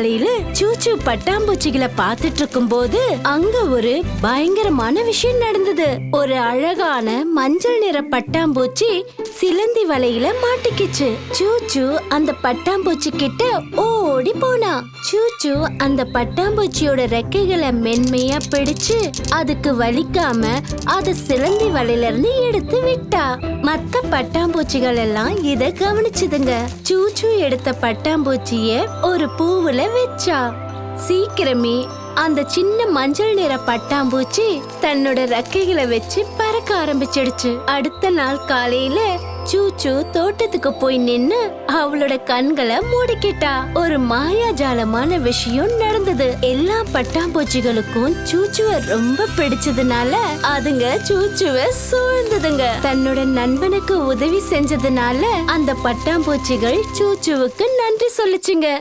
சாலையில சூச்சு பட்டாம்பூச்சிகளை பார்த்துட்டு இருக்கும்போது அங்க ஒரு பயங்கரமான விஷயம் நடந்தது. ஒரு அழகான மஞ்சள் நிற பட்டாம்பூச்சி சிலந்தி வலையில மாட்டிக்கிச்சு. சூச்சு அந்த பட்டாம்பூச்சி கிட்ட ஓடி போனா. சூச்சு அந்த பட்டாம்பூச்சியோட ரெக்கைகளை மென்மையா பிடிச்சு அதுக்கு வலிக்காம அத சிலந்தி வலையில இருந்து எடுத்து விட்டா. மத்த பட்டாம்பூச்சிகள் எல்லாம் இத கவனிச்சுதுங்க. சூச்சு எடுத்த பட்டாம்பூச்சிய ஒரு பூவுல வச்சா. சீக்கிரமே அந்த சின்ன மஞ்சள் நிற பட்டாம்பூச்சி தன்னோட ரெக்கைகளை வச்சு பறக்க ஆரம்பிச்சிடுச்சு. அடுத்த நாள் காலையில சூச்சு தோட்டத்துக்கு போய் நின்னு அவளோட கண்களை மூடிக்கிட்டா. ஒரு மாயாஜாலமான விஷயம் நடந்தது. எல்லா பட்டாம்பூச்சிகளுக்கும் சூச்சுவ ரொம்ப பிடிச்சதுனால அதுங்க சூச்சுவ சூழ்ந்ததுங்க. தன்னோட நண்பனுக்கு உதவி செஞ்சதுனால அந்த பட்டாம்பூச்சிகள் சூச்சுவுக்கு நன்றி சொல்லுச்சுங்க.